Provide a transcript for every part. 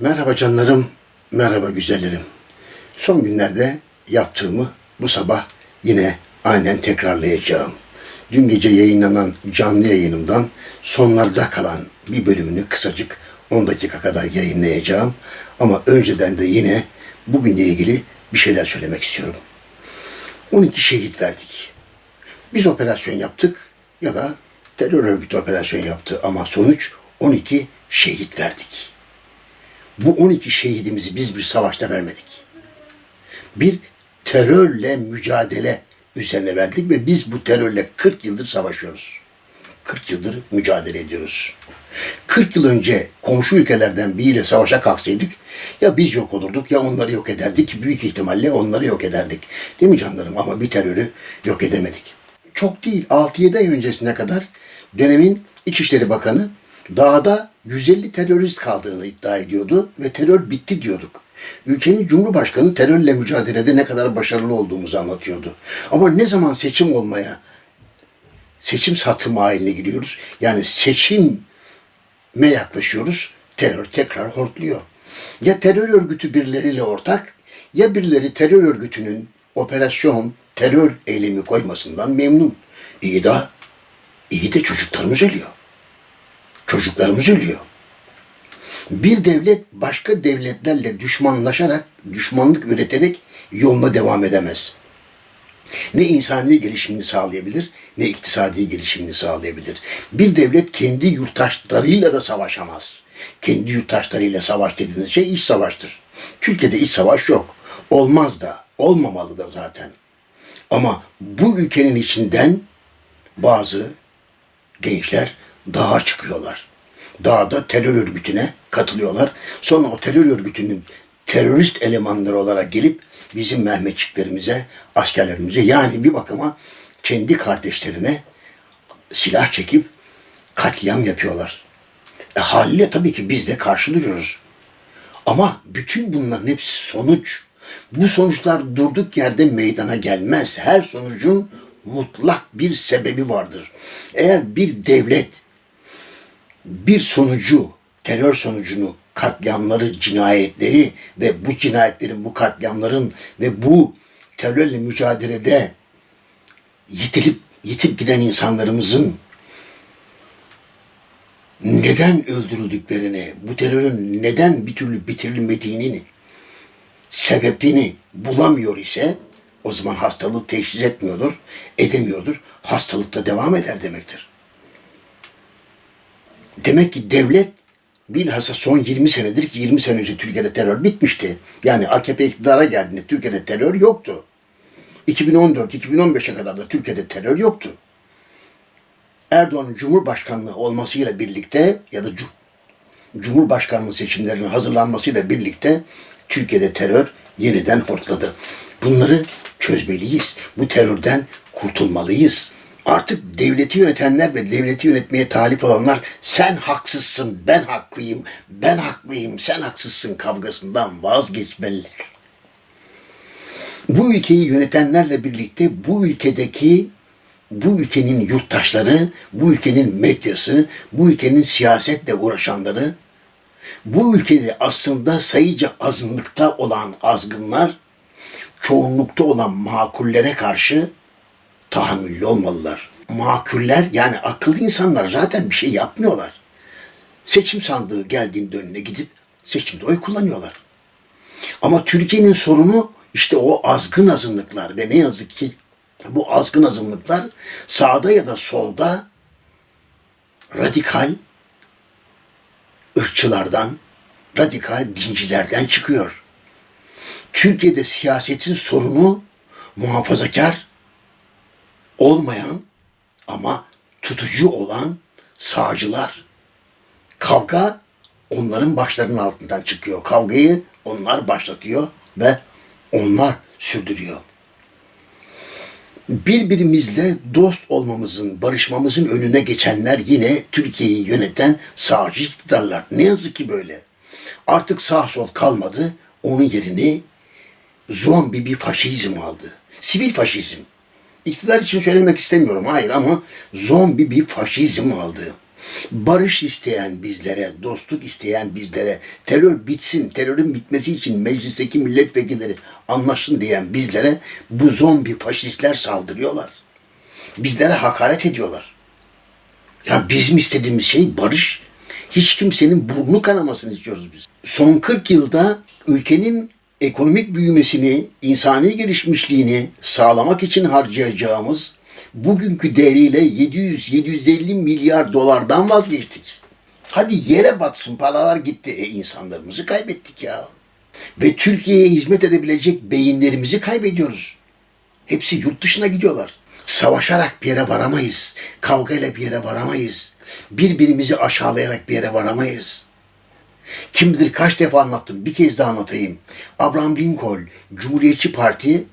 Merhaba canlarım, merhaba güzellerim. Son günlerde yaptığımı bu sabah yine aynen tekrarlayacağım. Dün gece yayınlanan canlı yayınımdan sonlarda kalan bir bölümünü kısacık 10 dakika kadar yayınlayacağım. Ama önceden de yine bugünle ilgili bir şeyler söylemek istiyorum. 12 şehit verdik. Biz operasyon yaptık ya da terör örgütü operasyon yaptı ama sonuç 12 şehit verdik. Bu 12 şehidimizi biz bir savaşta vermedik. Bir terörle mücadele üzerine verdik ve biz bu terörle 40 yıldır savaşıyoruz. 40 yıldır mücadele ediyoruz. 40 yıl önce komşu ülkelerden biriyle savaşa kalksaydık ya biz yok olurduk ya onları yok ederdik. Büyük ihtimalle onları yok ederdik. Değil mi canlarım? Ama bir terörü yok edemedik. Çok değil 6-7 ay öncesine kadar dönemin İçişleri Bakanı dağda 150 terörist kaldığını iddia ediyordu ve terör bitti diyorduk. Ülkenin Cumhurbaşkanı terörle mücadelede ne kadar başarılı olduğumuzu anlatıyordu. Ama ne zaman seçim olmaya, seçim satımı haline giriyoruz. Yani seçime yaklaşıyoruz, terör tekrar hortluyor. Ya terör örgütü birileriyle ortak, ya birileri terör örgütünün operasyon, terör eylemi koymasından memnun. İyi de, iyi de çocuklarımız ölüyor. Çocuklarımız ölüyor. Bir devlet başka devletlerle düşmanlaşarak, düşmanlık üreterek yoluna devam edemez. Ne insani gelişimini sağlayabilir, ne iktisadi gelişimini sağlayabilir. Bir devlet kendi yurttaşlarıyla da savaşamaz. Kendi yurttaşlarıyla savaş dediğiniz şey iç savaştır. Türkiye'de iç savaş yok. Olmaz da, olmamalı da zaten. Ama bu ülkenin içinden bazı gençler dağa çıkıyorlar. Dağda terör örgütüne katılıyorlar. Sonra o terör örgütünün terörist elemanları olarak gelip bizim Mehmetçiklerimize, askerlerimize yani bir bakıma kendi kardeşlerine silah çekip katliam yapıyorlar. E haliyle tabii ki biz de karşı duruyoruz. Ama bütün bunların hepsi sonuç. Bu sonuçlar durduk yerde meydana gelmez. Her sonucun mutlak bir sebebi vardır. Eğer bir devlet bir sonucu, terör sonucunu, katliamları, cinayetleri ve bu cinayetlerin, bu katliamların ve bu terörle mücadelede yitilip yitip giden insanlarımızın neden öldürüldüklerini, bu terörün neden bir türlü bitirilmediğini, sebebini bulamıyor ise o zaman hastalığı teşhis etmiyordur, edemiyordur. Hastalıkta devam eder demektir. Demek ki devlet bilhassa son 20 senedir ki 20 sene önce Türkiye'de terör bitmişti. Yani AKP iktidara geldiğinde Türkiye'de terör yoktu. 2014-2015'e kadar da Türkiye'de terör yoktu. Erdoğan'ın Cumhurbaşkanlığı olmasıyla birlikte ya da Cumhurbaşkanlığı seçimlerinin hazırlanmasıyla birlikte Türkiye'de terör yeniden hortladı. Bunları çözmeliyiz. Bu terörden kurtulmalıyız. Artık devleti yönetenler ve devleti yönetmeye talip olanlar sen haksızsın, ben haklıyım, ben haklıyım, sen haksızsın kavgasından vazgeçmeliler. Bu ülkeyi yönetenlerle birlikte bu ülkedeki bu ülkenin yurttaşları, bu ülkenin medyası, bu ülkenin siyasetle uğraşanları, bu ülkede aslında sayıca azınlıkta olan azgınlar, çoğunlukta olan makullere karşı tahammüllü olmalılar. Makuller yani akıllı insanlar zaten bir şey yapmıyorlar. Seçim sandığı geldiğinde önüne gidip seçimde oy kullanıyorlar. Ama Türkiye'nin sorunu işte o azgın azınlıklar ve ne yazık ki bu azgın azınlıklar sağda ya da solda radikal ırkçılardan, radikal dincilerden çıkıyor. Türkiye'de siyasetin sorunu muhafazakar olmayan ama tutucu olan sağcılar. Kavga onların başlarının altından çıkıyor. Kavgayı onlar başlatıyor ve onlar sürdürüyor. Birbirimizle dost olmamızın, barışmamızın önüne geçenler yine Türkiye'yi yöneten sağcı iktidarlar. Ne yazık ki böyle. Artık sağ sol kalmadı. Onun yerini zombi bir faşizm aldı. Sivil faşizm. İktidar için söylemek istemiyorum hayır ama zombi bir faşizm aldı. Barış isteyen bizlere, dostluk isteyen bizlere, terör bitsin, terörün bitmesi için meclisteki milletvekilleri anlaşsın diyen bizlere bu zombi faşistler saldırıyorlar. Bizlere hakaret ediyorlar. Ya bizim istediğimiz şey barış. Hiç kimsenin burnu kanamasını istiyoruz biz. Son 40 yılda ülkenin ekonomik büyümesini, insani gelişmişliğini sağlamak için harcayacağımız bugünkü değeriyle 700-750 milyar dolardan vazgeçtik. Hadi yere batsın paralar gitti. E insanlarımızı kaybettik ya. Ve Türkiye'ye hizmet edebilecek beyinlerimizi kaybediyoruz. Hepsi yurt dışına gidiyorlar. Savaşarak bir yere varamayız. Kavgayla bir yere varamayız. Birbirimizi aşağılayarak bir yere varamayız. Kim bilir kaç defa anlattım. Bir kez daha anlatayım. Abraham Lincoln, Cumhuriyetçi Parti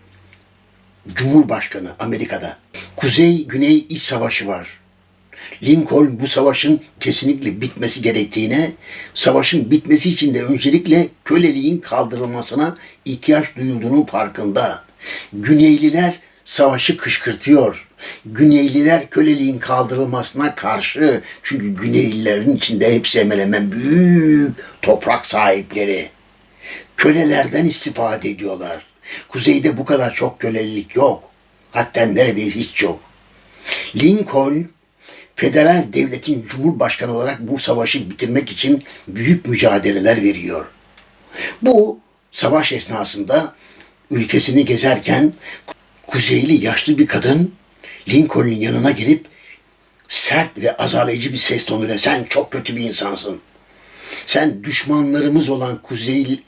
Cumhurbaşkanı Amerika'da. Kuzey-Güney iç savaşı var. Lincoln bu savaşın kesinlikle bitmesi gerektiğine, savaşın bitmesi için de öncelikle köleliğin kaldırılmasına ihtiyaç duyulduğunun farkında. Güneyliler savaşı kışkırtıyor. Güneyliler köleliğin kaldırılmasına karşı. Çünkü Güneylilerin içinde hepsi hemen hemen büyük toprak sahipleri. Kölelerden istifade ediyorlar. Kuzeyde bu kadar çok kölelilik yok. Hatta neredeyse hiç yok. Lincoln federal devletin cumhurbaşkanı olarak bu savaşı bitirmek için büyük mücadeleler veriyor. Bu savaş esnasında ülkesini gezerken kuzeyli yaşlı bir kadın Lincoln'un yanına gelip sert ve azalayıcı bir ses tonuyla sen çok kötü bir insansın. Sen düşmanlarımız olan kuzey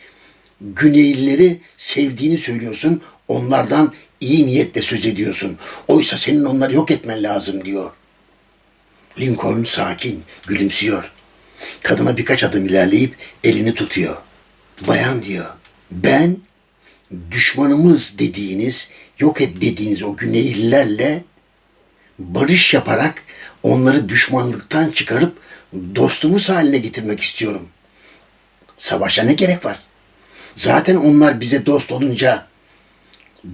Güneylileri sevdiğini söylüyorsun. Onlardan iyi niyetle söz ediyorsun. Oysa senin onları yok etmen lazım diyor. Lincoln sakin, gülümsüyor. Kadına birkaç adım ilerleyip elini tutuyor. Bayan diyor, ben düşmanımız dediğiniz, yok et dediğiniz o Güneylilerle barış yaparak onları düşmanlıktan çıkarıp dostumuz haline getirmek istiyorum. Savaşa ne gerek var? Zaten onlar bize dost olunca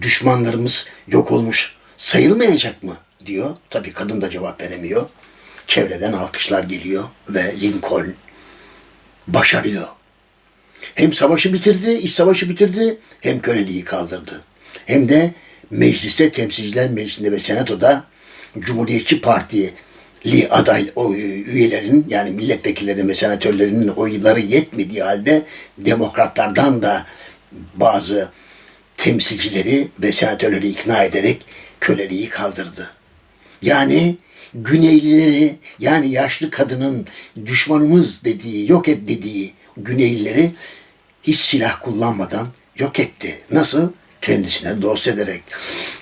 düşmanlarımız yok olmuş sayılmayacak mı diyor. Tabii kadın da cevap veremiyor. Çevreden alkışlar geliyor ve Lincoln başarıyor. Hem savaşı bitirdi, iç savaşı bitirdi, hem köleliği kaldırdı. Hem de mecliste, temsilciler meclisinde ve senatoda Cumhuriyetçi Parti li aday üyelerin yani milletvekillerinin ve senatörlerinin oyları yetmediği halde demokratlardan da bazı temsilcileri ve senatörleri ikna ederek köleliği kaldırdı. Yani Güneylileri yani yaşlı kadının düşmanımız dediği, yok et dediği Güneylileri hiç silah kullanmadan yok etti. Nasıl? Kendisine dost ederek.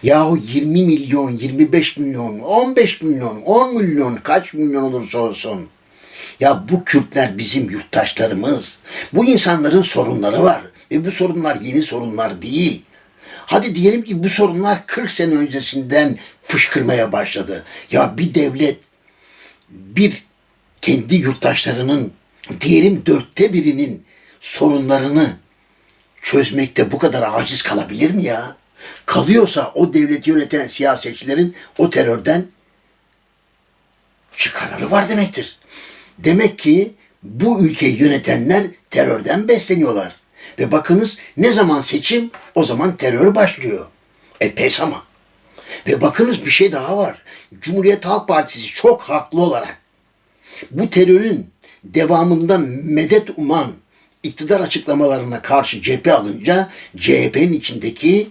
Yahu 20 milyon, 25 milyon, 15 milyon, 10 milyon, kaç milyon olursa olsun. Ya bu Kürtler bizim yurttaşlarımız. Bu insanların sorunları var. Ve bu sorunlar yeni sorunlar değil. Hadi diyelim ki bu sorunlar 40 sene öncesinden fışkırmaya başladı. Ya bir devlet bir kendi yurttaşlarının diyelim dörtte birinin sorunlarını çözmekte bu kadar aciz kalabilir mi ya? Kalıyorsa o devleti yöneten siyasetçilerin o terörden çıkarları var demektir. Demek ki bu ülkeyi yönetenler terörden besleniyorlar. Ve bakınız ne zaman seçim o zaman terör başlıyor. E pes ama. Ve bakınız bir şey daha var. Cumhuriyet Halk Partisi çok haklı olarak bu terörün devamında medet uman iktidar açıklamalarına karşı cephe alınca CHP'nin içindeki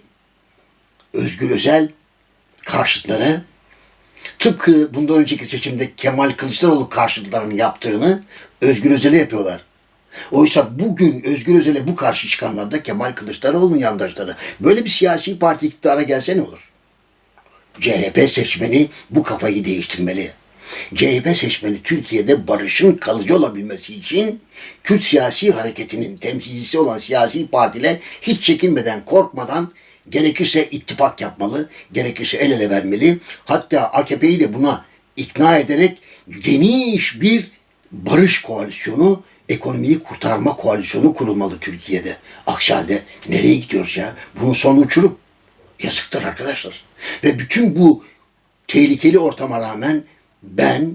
Özgür Özel karşıtları tıpkı bundan önceki seçimde Kemal Kılıçdaroğlu karşıtlarının yaptığını Özgür Özel'e yapıyorlar. Oysa bugün Özgür Özel'e bu karşı çıkanlar da Kemal Kılıçdaroğlu'nun yandaşları. Böyle bir siyasi parti iktidara gelse ne olur? CHP seçmeni bu kafayı değiştirmeli. CHP seçmeni Türkiye'de barışın kalıcı olabilmesi için Kürt siyasi hareketinin temsilcisi olan siyasi partiler hiç çekinmeden, korkmadan gerekirse ittifak yapmalı, gerekirse el ele vermeli. Hatta AKP'yi de buna ikna ederek geniş bir barış koalisyonu, ekonomiyi kurtarma koalisyonu kurulmalı Türkiye'de. Aksi halde nereye gidiyoruz ya? Bunun sonu uçurum. Yazıktır arkadaşlar. Ve bütün bu tehlikeli ortama rağmen ben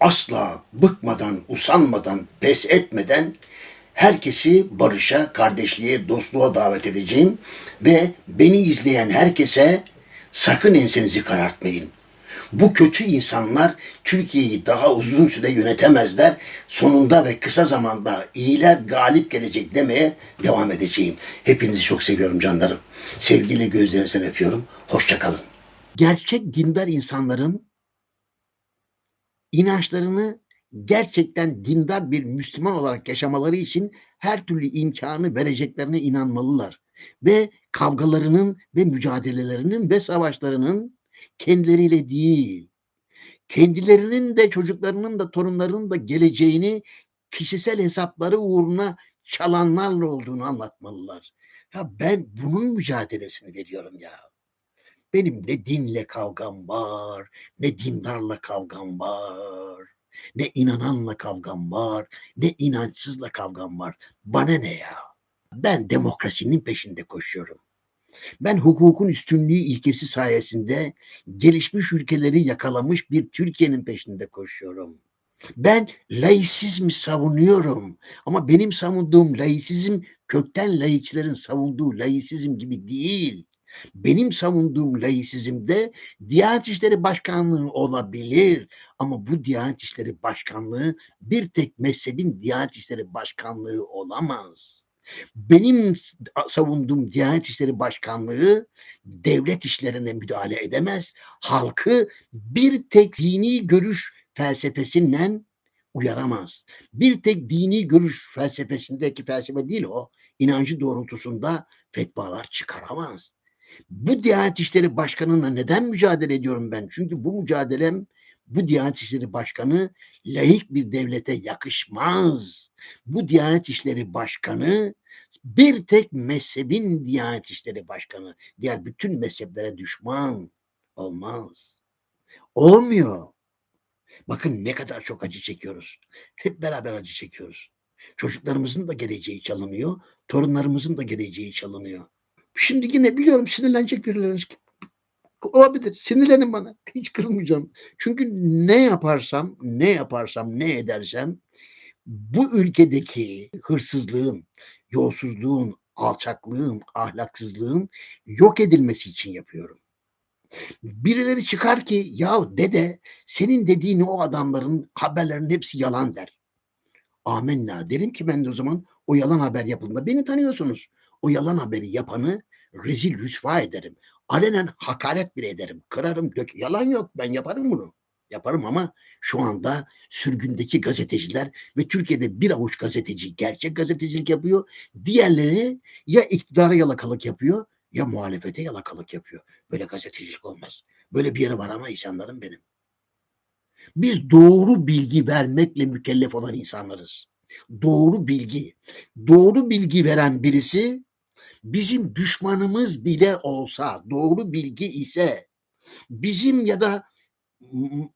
asla bıkmadan, usanmadan, pes etmeden herkesi barışa, kardeşliğe, dostluğa davet edeceğim ve beni izleyen herkese sakın ensenizi karartmayın. Bu kötü insanlar Türkiye'yi daha uzun süre yönetemezler. Sonunda ve kısa zamanda iyiler galip gelecek demeye devam edeceğim. Hepinizi çok seviyorum canlarım. Sevgiyle gözlerinizden öpüyorum. Hoşçakalın. Gerçek dindar insanların inançlarını gerçekten dindar bir Müslüman olarak yaşamaları için her türlü imkanı vereceklerine inanmalılar. Ve kavgalarının ve mücadelelerinin ve savaşlarının kendileriyle değil, kendilerinin de çocuklarının da torunlarının da geleceğini kişisel hesapları uğruna çalanlarla olduğunu anlatmalılar. Ya ben bunun mücadelesini veriyorum ya. Benim ne dinle kavgam var, ne dindarla kavgam var, ne inananla kavgam var, ne inançsızla kavgam var. Bana ne ya? Ben demokrasinin peşinde koşuyorum. Ben hukukun üstünlüğü ilkesi sayesinde gelişmiş ülkeleri yakalamış bir Türkiye'nin peşinde koşuyorum. Ben laisizmi savunuyorum ama benim savunduğum laisizm kökten laikçilerin savunduğu laisizm gibi değil. Benim savunduğum laisizmde Diyanet İşleri Başkanlığı olabilir ama bu Diyanet İşleri Başkanlığı bir tek mezhebin Diyanet İşleri Başkanlığı olamaz. Benim savunduğum Diyanet İşleri Başkanlığı devlet işlerine müdahale edemez. Halkı bir tek dini görüş felsefesinden uyaramaz. Bir tek dini görüş felsefesindeki felsefe değil o. inancı doğrultusunda fetvalar çıkaramaz. Bu Diyanet İşleri Başkanı'na neden mücadele ediyorum ben? Çünkü bu mücadelem bu Diyanet İşleri Başkanı laik bir devlete yakışmaz. Bu Diyanet İşleri Başkanı bir tek mezhebin Diyanet İşleri Başkanı. Diğer bütün mezheplere düşman olmaz. Olmuyor. Bakın ne kadar çok acı çekiyoruz. Hep beraber acı çekiyoruz. Çocuklarımızın da geleceği çalınıyor. Torunlarımızın da geleceği çalınıyor. Şimdi yine biliyorum sinirlenecek birileri. Olabilir. Sinirlenin bana. Hiç kırılmayacağım. Çünkü ne yaparsam, ne yaparsam, ne edersem bu ülkedeki hırsızlığın, yolsuzluğun, alçaklığın, ahlaksızlığın yok edilmesi için yapıyorum. Birileri çıkar ki ya dede senin dediğini o adamların haberlerin hepsi yalan der. Amenna derim ki ben de o zaman o yalan haber yapıldığında beni tanıyorsunuz. O yalan haberi yapanı rezil rüsva ederim. Alenen hakaret bile ederim. Kırarım dök. Yalan yok ben yaparım bunu. Yaparım ama şu anda sürgündeki gazeteciler ve Türkiye'de bir avuç gazeteci gerçek gazetecilik yapıyor. Diğerleri ya iktidara yalakalık yapıyor ya muhalefete yalakalık yapıyor. Böyle gazetecilik olmaz. Böyle bir yere varamayız canlarım benim. Biz doğru bilgi vermekle mükellef olan insanlarız. Doğru bilgi. Doğru bilgi veren birisi bizim düşmanımız bile olsa, doğru bilgi ise bizim ya da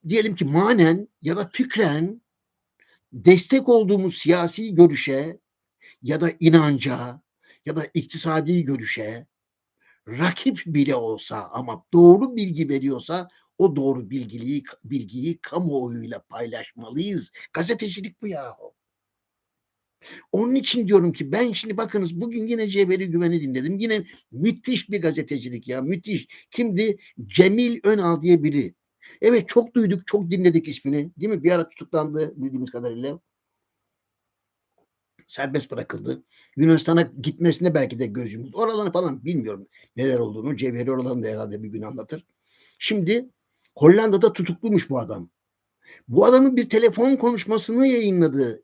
diyelim ki manen ya da fikren destek olduğumuz siyasi görüşe ya da inanca ya da iktisadi görüşe rakip bile olsa ama doğru bilgi veriyorsa o doğru bilgiliği bilgiyi kamuoyuyla paylaşmalıyız. Gazetecilik bu yahu. Onun için diyorum ki ben şimdi bakınız bugün yine Cevheri Güven'i dinledim. Yine müthiş bir gazetecilik ya müthiş. Kimdi? Cemil Önal diye biri. Evet çok duyduk, çok dinledik ismini. Değil mi? Bir ara tutuklandı bildiğimiz kadarıyla. Serbest bırakıldı. Yunanistan'a gitmesine belki de göz yumuldu. Oralarını falan bilmiyorum neler olduğunu. Cevheri oralarını da herhalde bir gün anlatır. Şimdi Hollanda'da tutukluymuş bu adam. Bu adamın bir telefon konuşmasını yayınladı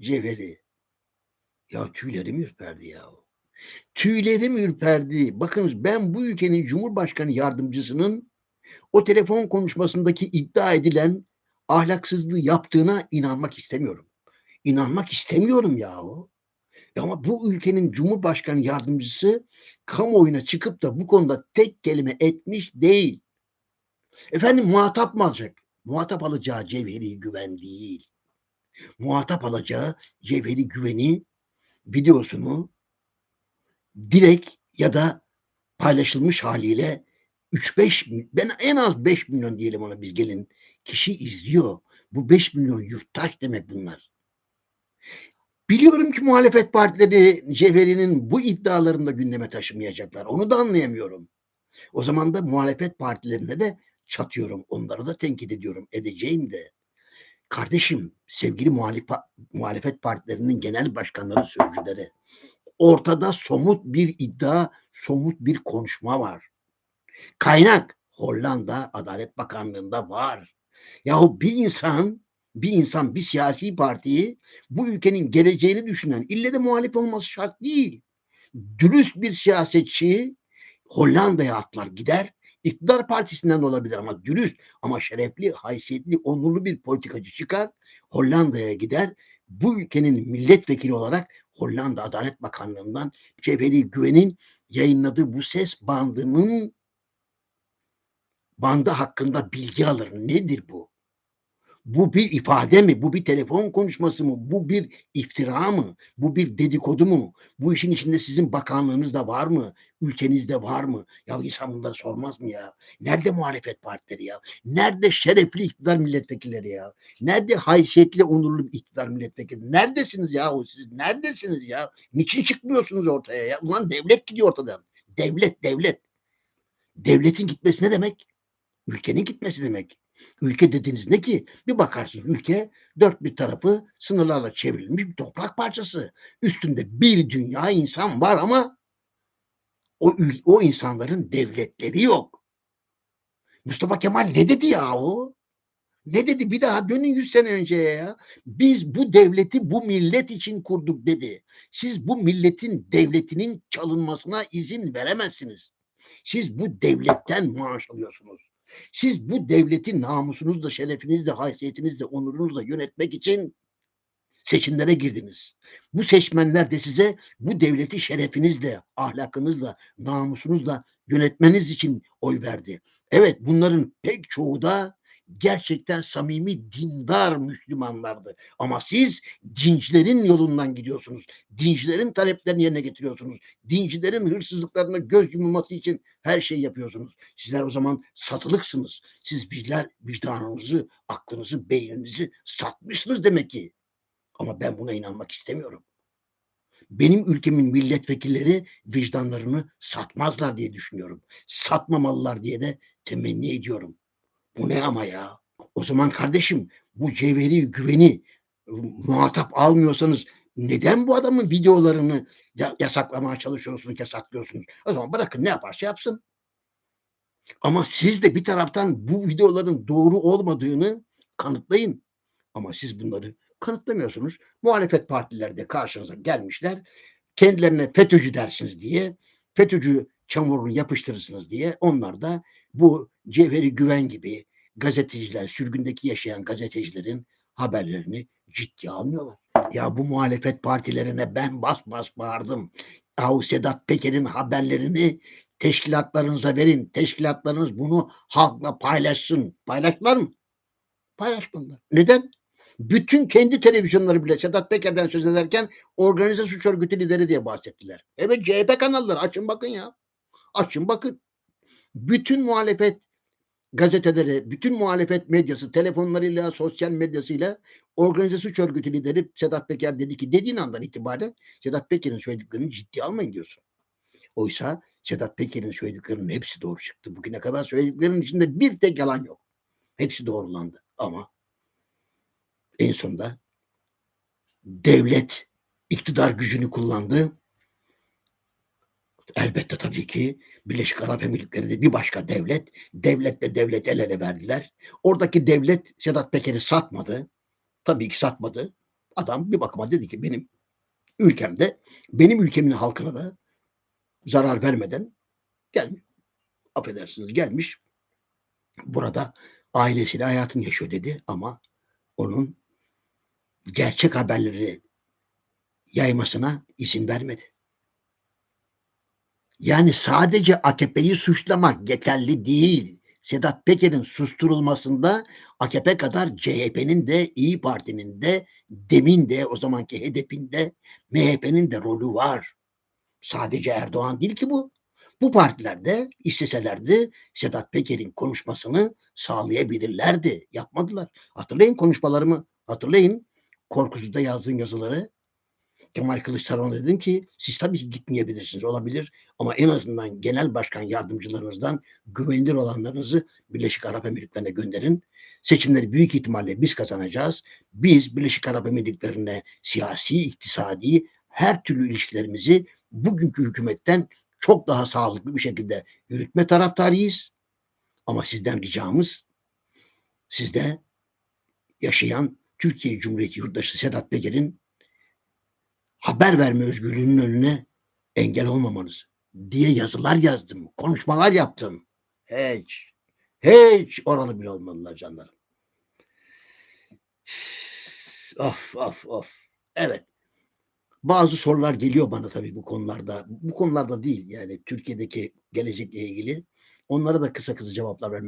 Cevheri. Ya tüylerim ürperdi ya. Tüylerim ürperdi. Bakınız ben bu ülkenin Cumhurbaşkanı yardımcısının o telefon konuşmasındaki iddia edilen ahlaksızlığı yaptığına inanmak istemiyorum. İnanmak istemiyorum yahu. Ama bu ülkenin Cumhurbaşkanı yardımcısı kamuoyuna çıkıp da bu konuda tek kelime etmiş değil. Efendim muhatap mı alacak? Muhatap alacağı cevheri güven değil. Muhatap alacağı cevheri güveni videosunu direkt ya da paylaşılmış haliyle 3-5 ben en az 5 milyon diyelim ona biz gelin kişi izliyor. Bu 5 milyon yurttaş demek bunlar. Biliyorum ki muhalefet partileri Cevheri'nin bu iddialarını da gündeme taşımayacaklar. Onu da anlayamıyorum. O zaman da muhalefet partilerine de çatıyorum. Onları da tenkit ediyorum. Edeceğim de. Kardeşim, sevgili muhalif, muhalefet partilerinin genel başkanları, sözcüleri. Ortada somut bir iddia, somut bir konuşma var. Kaynak Hollanda Adalet Bakanlığı'nda var. Yahu bir insan bir insan bir siyasi partiyi bu ülkenin geleceğini düşünen ille de muhalif olması şart değil. Dürüst bir siyasetçi Hollanda'ya atlar gider. İktidar partisinden olabilir ama dürüst ama şerefli, haysiyetli, onurlu bir politikacı çıkar. Hollanda'ya gider. Bu ülkenin milletvekili olarak Hollanda Adalet Bakanlığı'ndan Cevheri Güven'in yayınladığı bu ses bandının bandı hakkında bilgi alır. Nedir bu? Bu bir ifade mi? Bu bir telefon konuşması mı? Bu bir iftira mı? Bu bir dedikodu mu? Bu işin içinde sizin bakanlığınız da var mı? Ülkenizde var mı? Ya insan bunları sormaz mı ya? Nerede muhalefet partileri ya? Nerede şerefli iktidar milletvekilleri ya? Nerede haysiyetli, onurlu iktidar milletvekili? Neredesiniz ya siz? Neredesiniz ya? Niçin çıkmıyorsunuz ortaya ya? Ulan devlet gidiyor ortadan. Devlet, devlet. Devletin gitmesi ne demek? Ülkenin gitmesi demek. Ülke dediğiniz ne ki? Bir bakarsınız ülke dört bir tarafı sınırlarla çevrilmiş bir toprak parçası. Üstünde bir dünya insan var ama o, o insanların devletleri yok. Mustafa Kemal ne dedi ya o? Ne dedi? Bir daha dönün yüz sene önceye ya. Biz bu devleti bu millet için kurduk dedi. Siz bu milletin devletinin çalınmasına izin veremezsiniz. Siz bu devletten maaş alıyorsunuz. Siz bu devleti namusunuzla, şerefinizle, haysiyetinizle, onurunuzla yönetmek için seçimlere girdiniz. Bu seçmenler de size bu devleti şerefinizle, ahlakınızla, namusunuzla yönetmeniz için oy verdi. Evet bunların pek çoğu da gerçekten samimi dindar Müslümanlardı. Ama siz dincilerin yolundan gidiyorsunuz. Dincilerin taleplerini yerine getiriyorsunuz. Dincilerin hırsızlıklarına göz yumulması için her şeyi yapıyorsunuz. Sizler o zaman satılıksınız. Siz bizler vicdanınızı, aklınızı, beyninizi satmışsınız demek ki. Ama ben buna inanmak istemiyorum. Benim ülkemin milletvekilleri vicdanlarını satmazlar diye düşünüyorum. Satmamalılar diye de temenni ediyorum. Bu ne ama ya? O zaman kardeşim bu cevheri güveni muhatap almıyorsanız neden bu adamın videolarını yasaklamaya çalışıyorsunuz, yasaklıyorsunuz? O zaman bırakın ne yaparsa yapsın. Ama siz de bir taraftan bu videoların doğru olmadığını kanıtlayın. Ama siz bunları kanıtlamıyorsunuz. Muhalefet partileri de karşınıza gelmişler. Kendilerine FETÖ'cü dersiniz diye, FETÖ'cü çamurunu yapıştırırsınız diye onlar da bu Cevheri Güven gibi gazeteciler, sürgündeki yaşayan gazetecilerin haberlerini ciddiye almıyorlar. Ya bu muhalefet partilerine ben bas bas bağırdım. Yahu Sedat Peker'in haberlerini teşkilatlarınıza verin. Teşkilatlarınız bunu halkla paylaşsın. Paylaştılar mı? Paylaşmadılar. Neden? Bütün kendi televizyonları bile Sedat Peker'den söz ederken organize suç örgütü lideri diye bahsettiler. Evet CHP kanalları açın bakın ya. Açın bakın. Bütün muhalefet gazeteleri, bütün muhalefet medyası, telefonlarıyla, sosyal medyasıyla organize suç örgütü lideri Sedat Peker dedi ki dediğin andan itibaren Sedat Peker'in söylediklerini ciddi almayın diyorsun. Oysa Sedat Peker'in söylediklerinin hepsi doğru çıktı. Bugüne kadar söylediklerinin içinde bir tek yalan yok. Hepsi doğrulandı. Ama en sonunda devlet iktidar gücünü kullandı. Elbette tabii ki Birleşik Arap Emirlikleri de bir başka devlet. Devletle devlet el ele verdiler. Oradaki devlet Sedat Peker'i satmadı. Tabii ki satmadı. Adam bir bakıma dedi ki benim ülkemde, benim ülkemin halkına da zarar vermeden gelmiş. Affedersiniz gelmiş. Burada ailesiyle hayatını yaşıyor dedi ama onun gerçek haberleri yaymasına izin vermedi. Yani sadece AKP'yi suçlamak yeterli değil. Sedat Peker'in susturulmasında AKP kadar CHP'nin de İyi Parti'nin de demin de o zamanki HDP'nin de MHP'nin de rolü var. Sadece Erdoğan değil ki bu. Bu partilerde isteselerdi Sedat Peker'in konuşmasını sağlayabilirlerdi. Yapmadılar. Hatırlayın konuşmalarımı. Hatırlayın. Korkusuz'da yazdığım yazıları. Kemal Kılıçdaroğlu'na dedim ki siz tabii ki gitmeyebilirsiniz olabilir ama en azından genel başkan yardımcılarınızdan güvenilir olanlarınızı Birleşik Arap Emirlikleri'ne gönderin. Seçimleri büyük ihtimalle biz kazanacağız. Biz Birleşik Arap Emirlikleri'ne siyasi, iktisadi her türlü ilişkilerimizi bugünkü hükümetten çok daha sağlıklı bir şekilde yürütme taraftarıyız. Ama sizden ricamız sizde yaşayan Türkiye Cumhuriyeti yurttaşı Sedat Peker'in haber verme özgürlüğünün önüne engel olmamanız diye yazılar yazdım, konuşmalar yaptım. Hiç, hiç oralı bile olmadılar canlarım. Of of of. Evet. Bazı sorular geliyor bana tabii bu konularda. Bu konularda değil yani Türkiye'deki gelecekle ilgili. Onlara da kısa kısa cevaplar vermek